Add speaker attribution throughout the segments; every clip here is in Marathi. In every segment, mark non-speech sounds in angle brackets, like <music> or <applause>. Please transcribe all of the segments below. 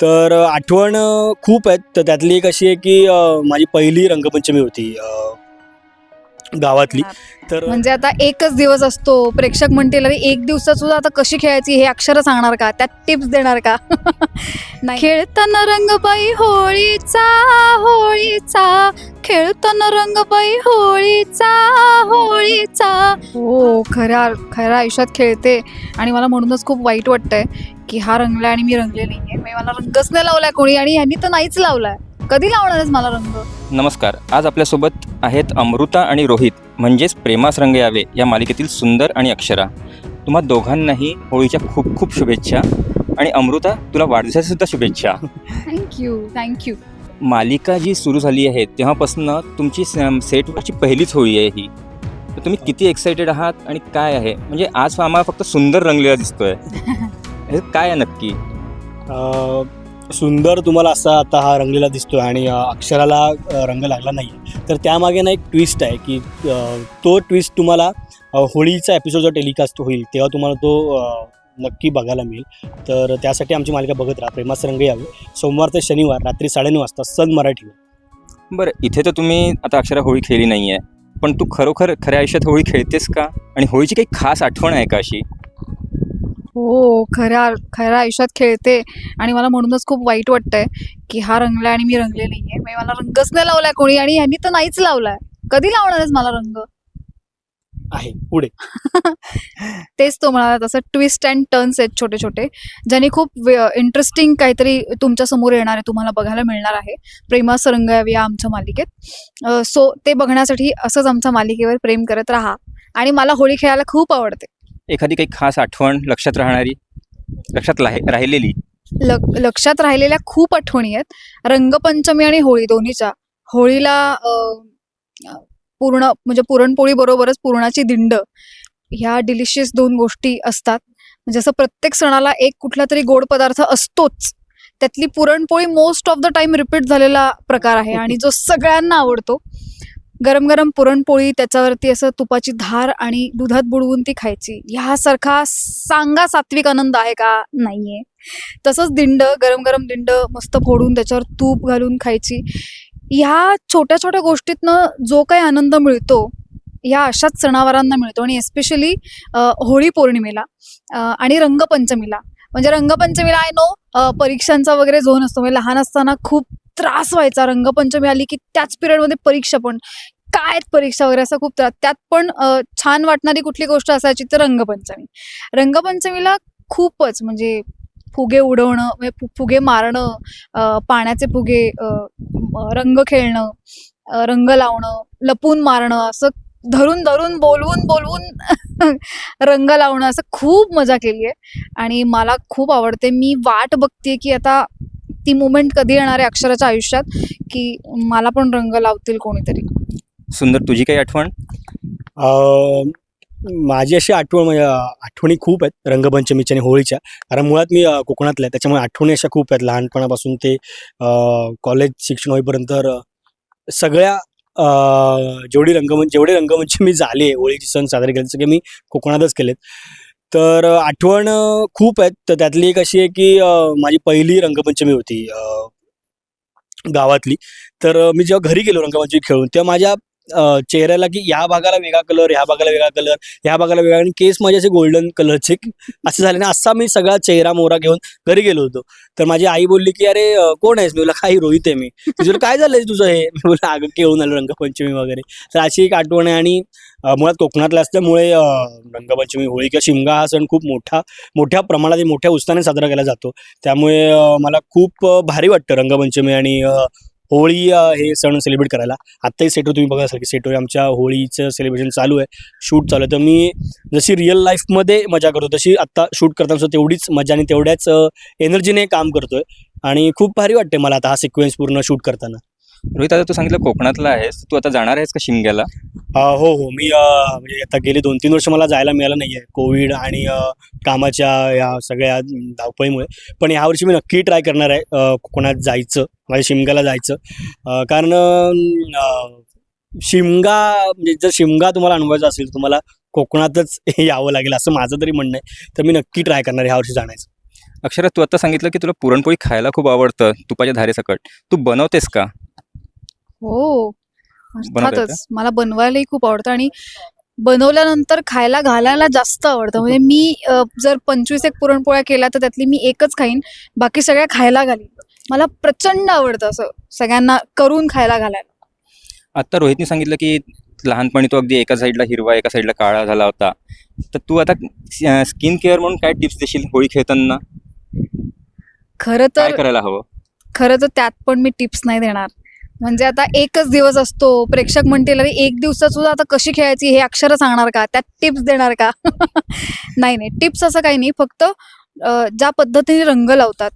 Speaker 1: तर आठवण खूप आहेत. तर त्यातली एक अशी आहे की अ, माझी पहिली रंगपंचमी होती अ, गावातली. तर
Speaker 2: म्हणजे आता एकच दिवस असतो. प्रेक्षक म्हणतील अरे एक दिवसात सुद्धा आता कशी खेळायची? हे अक्षर सांगणार का? त्यात टिप्स देणार का? <laughs> नाही. खेळताना रंगबाई होळीचा होळीचा खेळताना रंगबाई होळीचा होळीचा. हो खऱ्या खऱ्या आयुष्यात खेळते. आणि मला म्हणूनच खूप वाईट वाटतंय की हा रंगलाय आणि मी रंगले नाहीये. मी मला रंगच नाही लावलाय कोणी आणि ह्यांनी तर नाहीच लावलाय. कधी लावणार आहेस मला रंग?
Speaker 3: नमस्कार. आज आपल्यासोबत आहेत अमृता आणि रोहित म्हणजेच प्रेमास रंग यावे या मालिकेतील सुंदर आणि अक्षरा. तुम्हा दोघांनाही होळीच्या खूप खूप शुभेच्छा. आणि अमृता तुला वाढदिवसाच्या सुद्धा शुभेच्छा. <laughs>
Speaker 2: थँक्यू थँक्यू
Speaker 3: मालिका जी सुरू झाली आहे तेव्हापासून तुमची सेटवरची पहिलीच होळी आहे ही. तर तुम्ही किती एक्सायटेड आहात आणि काय आहे? म्हणजे आज आम्हाला फक्त सुंदर रंगलेला दिसतोय. हे काय आहे नक्की?
Speaker 1: सुंदर तुम्हाला असा आता हा रंगलेला दिसतोय आणि अक्षराला रंग लागला नाही. तर त्यामागे ना एक ट्विस्ट आहे की तो ट्विस्ट तुम्हाला होळीचा एपिसोड जो टेलिकास्ट होईल तेव्हा तुम्हाला तो नक्की बघायला मिळेल. तर त्यासाठी आमची मालिका बघत राहा. प्रेमास रंग यावे. सोमवार ते शनिवार रात्री साडेनऊ वाजता सन मराठी.
Speaker 3: बरं इथे तर तुम्ही आता अक्षरा होळी खेळली नाही आहे पण तू खरोखर खऱ्या आयुष्यात होळी खेळतेस का? आणि होळीची काही खास आठवण आहे का अशी?
Speaker 2: हो खऱ्या खऱ्या आयुष्यात खेळते. आणि मला म्हणूनच खूप वाईट वाटतंय की हा रंगलाय आणि मी रंगले नाहीये. मला रंगच नाही लावलाय कोणी आणि ह्यांनी तर नाहीच लावलाय. कधी लावणार आहेस मला रंग?
Speaker 1: आहे पुढे. <laughs>
Speaker 2: तेच तो म्हणाला तसं ट्विस्ट अँड टर्न्स आहेत छोटे छोटे ज्याने खूप इंटरेस्टिंग काहीतरी तुमच्यासमोर येणार आहे तुम्हाला बघायला मिळणार आहे. प्रेमास रंगावी या आमच्या मालिकेत. सो ते बघण्यासाठी असंच आमच्या मालिकेवर प्रेम करत राहा. आणि मला होळी खेळायला खूप आवडते.
Speaker 3: एखादी काही खास आठवण लक्षात राहणारी लक्षात राहि- राहिलेली?
Speaker 2: लक- लक्षात राहिलेल्या खूप आठवणी आहेत. रंगपंचमी आणि होळी दोन्हीच्या. होळीला पूर्ण म्हणजे पुरणपोळी बरोबरच पुरणाची दिंड. ह्या डिलिशियस दोन गोष्टी असतात. म्हणजे असं प्रत्येक सणाला एक कुठला तरी गोड पदार्थ असतोच. त्यातली puran poli most of the time repeat झालेला प्रकार आहे आणि जो सगळ्यांना आवडतो. गरम गरम पुरणपोळी त्याच्यावरती असं तुपाची धार आणि दुधात बुडवून ती खायची. ह्यासारखा सांगा सात्विक आनंद आहे का? नाहीये. तसंच दिंड गरम गरम दिंड मस्त फोडून त्याच्यावर तूप घालून खायची. ह्या छोट्या छोट्या गोष्टीतनं जो काही आनंद मिळतो ह्या अशाच सणावारांना मिळतो आणि एस्पेशली होळी पौर्णिमेला आणि रंगपंचमीला. म्हणजे रंगपंचमीला आय नो परीक्षांचा वगैरे झोन असतो म्हणजे लहान असताना खूप त्रास व्हायचा. रंगपंचमी आली की त्याच पिरियडमध्ये परीक्षा पण. काय परीक्षा वगैरे असा खूप त्रास. त्यात पण छान वाटणारी कुठली गोष्ट असायची तर रंगपंचमी. रंगपंचमीला खूपच म्हणजे फुगे उडवणं म्हणजे फुगे मारणं पाण्याचे फुगे रंग खेळणं रंग लावणं लपून मारणं असं धरून धरून बोलवून बोलवून <laughs> रंग लावणं असं खूप मजा केली आहे आणि मला खूप आवडते. मी वाट बघते की आता ती मुमेंट कधी येणार आहे अक्षराच्या आयुष्यात की मला पण रंग लावतील कोणीतरी.
Speaker 3: सुंदर तुझी काही आठवण?
Speaker 1: अ, माझी अशी आठवण म्हणजे आठवणी खूप आहेत रंगपंचमीच्या आणि होळीच्या. कारण मुळात मी कोकणातल्या कोकणातला आहे. त्याच्यामुळे आठवणी अशा खूप आहेत. लहानपणापासून ते कॉलेज शिक्षण होईपर्यंत सगळ्या जेवढी रंगमंच जेवढे रंगमंचमी झाले होळीचे सण साजरे केले सगळे मी कोकणातच केलेत. तर आठवण खूप आहेत. तर त्यातली एक अशी आहे की माझी पहिली रंगपंचमी होती गावातली. तर मी जेव्हा घरी गेलो रंगपंचमी खेळून तेव्हा माझ्या चेहऱ्याला की या भागाला वेगळा कलर ह्या भागाला वेगळा कलर ह्या भागाला वेगळा आणि केस माझे असे गोल्डन कलरचे असे झाले. ना असा मी सगळा चेहरा मोहरा घेऊन घरी गेलो होतो. तर माझी आई बोलली की अरे कोण आहेस? मी बोला काही रोहित आहे मी. तुझं काय झालंय तुझं हे? मी बोला अगं खेळून आलो रंगपंचमी वगैरे. तर अशी एक आठवण आहे. आणि मुळात कोकणातल्या असल्यामुळे रंगपंचमी होळी किंवा शिमगा हा सण खूप मोठा मोठ्या प्रमाणात मोठ्या उत्साहाने साजरा केला जातो. त्यामुळे मला खूप भारी वाटतं रंगपंचमी आणि होळी हे सण सेलिब्रेट करायला. आत्ताही सेटो तुम्ही बघा असाल की सेटवर आमच्या होळीचं सेलिब्रेशन चालू आहे. शूट चालू आहे. तर मी जशी रिअल लाईफमध्ये मजा करतो तशी आत्ता शूट करताना सुद्धा तेवढीच मजा आणि तेवढ्याच एनर्जीने काम करतोय. आणि खूप भारी वाटते मला आता हा सिक्वेन्स पूर्ण शूट करताना.
Speaker 3: रोहित आता तू सांगितलं कोकणातला आहेस. तू आता जाणार आहेस का शिमग्याला?
Speaker 1: अ, हो हो. मी अ, म्हणजे आता गेली दोन तीन वर्ष मला जायला मिळालं नाही आहे कोविड आणि अ, कामाच्या या सगळ्या धावपळीमुळे. पण यावर्षी मी नक्की ट्राय करणार आहे अ, कोकणात जायचं. माझ्या शिमग्याला जायचं. अ, कारण अ, शिमगा म्हणजे जर शिमगा तुम्हाला अनुभवायचा असेल तर तुम्हाला कोकणातच <laughs> यावं लागेल असं माझं तरी म्हणणं आहे. तर मी नक्की ट्राय करणार आहे यावर्षी जाण्याचं.
Speaker 3: अक्षरा तू आता सांगितलं की तुला पुरणपोळी खायला खूप आवडतं. तुपाच्या धारेसकट. तू बनवतेस का?
Speaker 2: हो.
Speaker 3: बनवता येतं?
Speaker 2: अर्थातच. मला बनवायलाही खूप आवडतं आणि बनवल्यानंतर खायला घालायला जास्त आवडतं. म्हणजे मी अ, जर पंचवीस एक पुरणपोळ्या केल्या तर त्यातली मी एकच खाईन. बाकी सगळ्या खायला घालीन. मला प्रचंड आवडतं असं सगळ्यांना करून खायला घालायला.
Speaker 3: आत्ता रोहितने सांगितलं की लहानपणी तो अगदी एका साईडला हिरवा एका साईडला काळा झाला होता. तर तू आता स्किन केअर म्हणून काय टिप्स देशील होळी खेळताना?
Speaker 2: खरं
Speaker 3: काय
Speaker 2: तर
Speaker 3: करायला हवं?
Speaker 2: खरं तर त्यात पण मी टिप्स नाही देणार. म्हणजे आता एकच दिवस असतो. प्रेक्षक म्हणतील अरे एक दिवसात सुद्धा आता कशी खेळायची? हे अक्षर सांगणार का? त्यात टिप्स देणार का? <laughs> नाही नाही. टिप्स असं काही नाही. फक्त ज्या पद्धतीने रंग लावतात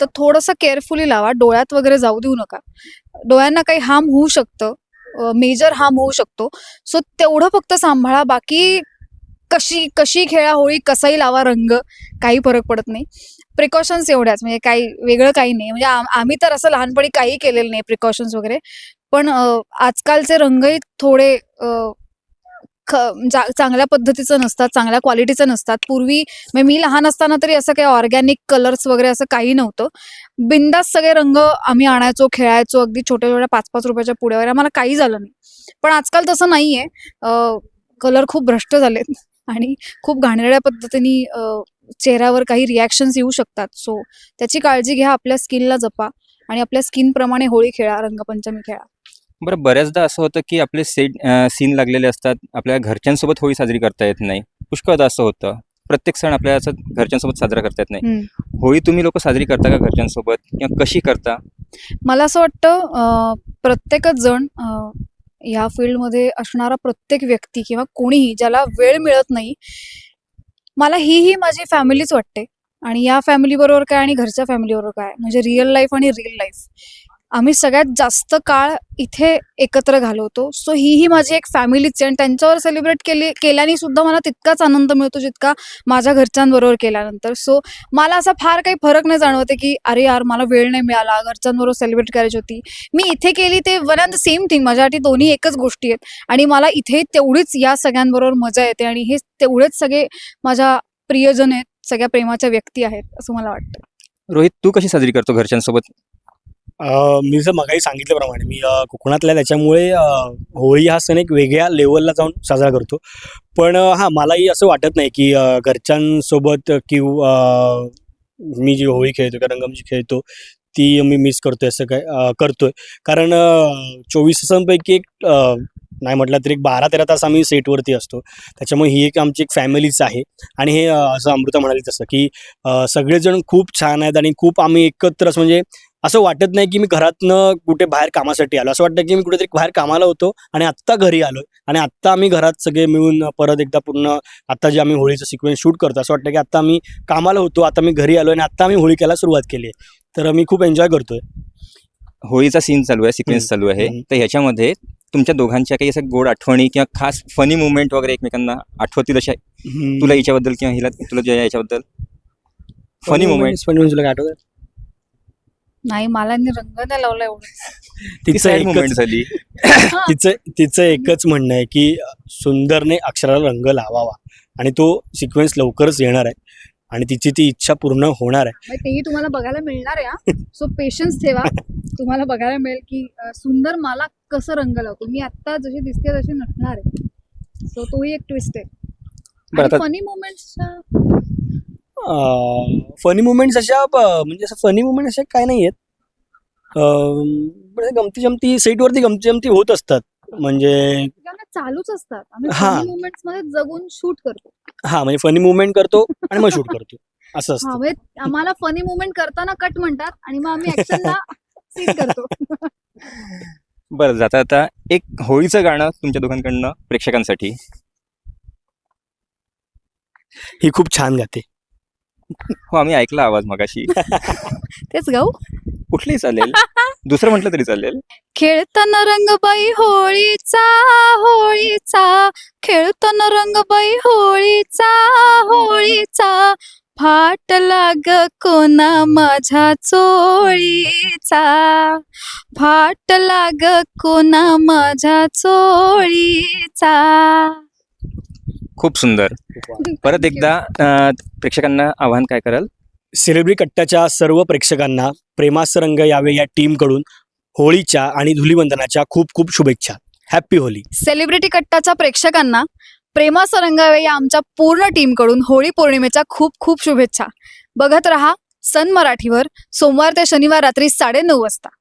Speaker 2: तर थोडंसं केअरफुली लावा. डोळ्यात वगैरे जाऊ देऊ नका. डोळ्यांना काही हार्म होऊ शकतं. मेजर हार्म होऊ शकतो. सो तेवढं फक्त सांभाळा. बाकी कशी कशी खेळा होळी कसाही लावा रंग. काही फरक पडत नाही. प्रिकॉशन्स एवढ्याच म्हणजे काही वेगळं काही नाही. म्हणजे आम्ही तर असं लहानपणी काही केलेलं नाही प्रिकॉशन्स वगैरे. पण आजकालचे रंगही थोडे चांगल्या पद्धतीचं नसतात चांगल्या क्वालिटीचं नसतात. पूर्वी म्हणजे मी लहान असताना तरी असं काही ऑर्गॅनिक कलर्स वगैरे असं काही नव्हतं. बिंदास सगळे रंग आम्ही आणायचो खेळायचो अगदी छोट्या छोट्या पाच पाच रुपयाच्या पुढे वगैरे आम्हाला काही झालं नाही. पण आजकाल तसं नाहीये. कलर खूप भ्रष्ट झालेत. आणि खूप घाणेरड्या पद्धतीने चेहऱ्यावर काही रिॲक्शन्स येऊ शकतात. सो त्याची काळजी घ्या आपल्या स्किनला जपा आणि आपल्या स्किन प्रमाणे होळी खेळा रंगपंचमी खेळा.
Speaker 3: बरं बऱ्याचदा असं होतं की आपले सेट सीन लागलेले असतात आपल्या घरच्यांसोबत होळी साजरी करता येत नाही. पुष्कळदा असं होतं. प्रत्येक सण आपल्या असं घरच्यांसोबत साजरा करता येत नाही. होळी तुम्ही लोक साजरी करता का घरच्यांसोबत? किंवा कशी करता?
Speaker 2: मला असं वाटतं अं, प्रत्येकच जण अं, या फील्डमध्ये असणारा प्रत्येक व्यक्ती किंवा कोणीही ज्याला वेळ मिळत नाही मला ही ही माझी फॅमिलीच वाटते. आणि या फॅमिली बरोबर काय आणि घरच्या फॅमिली बरोबर काय? म्हणजे रिअल लाईफ आणि रिअल लाईफ आम्ही सगळ्यात जास्त काळ इथे एकत्र घालवतो. सो ही ही माझी एक फॅमिलीच आहे आणि त्यांच्यावर सेलिब्रेट केली केल्याने सुद्धा मला तितकाच आनंद मिळतो जितका माझ्या घरच्यांबरोबर केल्यानंतर. सो मला असा फार काही फरक नाही जाणवते की अरे यार मला वेळ नाही मिळाला घरच्यांबरोबर सेलिब्रेट करायची होती. मी इथे केली ते one and the same thing माझ्यासाठी दोन्ही एकच गोष्टी आहेत. आणि मला इथे तेवढीच या सगळ्यांबरोबर मजा येते आणि हे तेवढेच सगळे माझ्या प्रियजन आहेत सगळ्या प्रेमाच्या व्यक्ती आहेत असं मला वाटतं.
Speaker 3: रोहित तू कशी साजरी करतो घरच्यांसोबत?
Speaker 1: मी जर मगाही सांगितल्याप्रमाणे मी कोकणातल्या त्याच्यामुळे होळी हा सण एक वेगळ्या लेवलला जाऊन साजरा करतो. पण हां मलाही असं वाटत नाही की घरच्यांसोबत किंवा मी जी होळी खेळतो किंवा रंगमजी खेळतो ती मी मिस करतोय असं काय करतोय. कारण चोवीस तासांपैकी एक नाही म्हटलं तरी एक बारा तेरा तास आम्ही सेटवरती असतो. त्याच्यामुळे ही एक आमची एक फॅमिलीच आहे. आणि हे असं अमृता म्हणाली तसं की सगळेजण खूप छान आहेत आणि खूप आम्ही एकत्र म्हणजे असं वाटत नाही की मी घरातनं कुठे बाहेर कामासाठी आलो. असं वाटतं की मी कुठेतरी बाहेर कामाला होतो आणि आत्ता घरी आलो आणि आत्ता आम्ही घरात सगळे मिळून परत एकदा पूर्ण आता जे आम्ही होळीचं सिक्वेन्स शूट करतो असं वाटतं की आता आम्ही कामाला होतो आता मी घरी आलो आणि आत्ता आम्ही होळी केला सुरुवात केली आहे. तर मी खूप एन्जॉय करतोय.
Speaker 3: होळीचा सीन चालू आहे सिक्वेन्स. चालू आहे. तर ह्याच्यामध्ये तुमच्या दोघांच्या काही असं गोड आठवणी किंवा खास फनी मुवमेंट वगैरे एकमेकांना आठवतील अशा. तुला हिच्याबद्दल किंवा हिला तुला याच्याबद्दल? फनी मुवमेंट
Speaker 1: पण तुला काय आठवत
Speaker 2: नाही मला रंग नाही लावला एवढं. <laughs>
Speaker 3: ती
Speaker 1: तिचं
Speaker 3: सॅड मुवमेंट
Speaker 1: एकच
Speaker 3: झाली. <laughs>
Speaker 1: तिचं तिचं एकच म्हणणं आहे की सुंदरने अक्षराला रंग लावावा. आणि तो सिक्वेन्स लवकरच येणार आहे. आणि तिची ती इच्छा पूर्ण होणार आहे.
Speaker 2: तेही तुम्हाला बघायला मिळणार आहे सो पेशन्स ठेवा. <laughs> तुम्हाला बघायला मिळेल की अं, सुंदर मला कसं रंग लावतो. मी आता जशी दिसते तशी नसणार आहे. सो तोही एक ट्विस्ट
Speaker 3: बरं
Speaker 2: आहे
Speaker 3: आता
Speaker 2: फनी मुमेंट्स
Speaker 1: फनी मुमेंट्स अशा म्हणजे असं फनी मुमेंट अशा काय नाही आहेत गमती जमती सेटवरती गमती जमती होत असतात. म्हणजे
Speaker 2: चालूच असतात. आम्ही
Speaker 1: हा.
Speaker 2: फनी मुमेंट्समध्ये जगून शूट करतो.
Speaker 1: हा म्हणजे फनी मुवमेंट करतो आणि मग शूट करतो. असं
Speaker 2: हा
Speaker 1: असतं.
Speaker 2: म्हणजे आम्हाला फनी मुमेंट करताना कट म्हणतात आणि मग आम्ही ऍक्शनला सीन करतो.
Speaker 3: बरं जाता आता एक होळीचं गाणं तुमच्या दोघांकडनं प्रेक्षकांसाठी.
Speaker 1: ही खूप छान गाते. <laughs>
Speaker 3: हो आम्ही ऐकला आवाज मगाशी. <laughs>
Speaker 2: तेच गाऊ
Speaker 3: कुठलंही चालेल? दुसरं म्हटलं तरी चालेल.
Speaker 2: खेळताना रंगबाई होळीचा होळीचा. खेळताना रंगबाई होळीचा होळीचा. फाट लाग कोणा माझ्या चोळीचा. फाट लाग कोणा माझ्या चोळीचा.
Speaker 3: खूप सुंदर. परत एकदा प्रेक्षकांना आव्हान काय कराल?
Speaker 1: सेलिब्रिटी कट्ट्याच्या सर्व प्रेक्षकांना प्रेमास रंग यावे या टीमकडून होळीच्या आणि धुलीवंदनाच्या खूप खूप शुभेच्छा. हॅप्पी होली
Speaker 2: सेलिब्रिटी कट्टाच्या प्रेक्षकांना प्रेमा सरंगावे या आमच्या पूर्ण टीमकडून होळी पौर्णिमेच्या खूप खूप शुभेच्छा. बघत रहा सन मराठीवर सोमवार ते शनिवार रात्री साडेनऊ वाजता.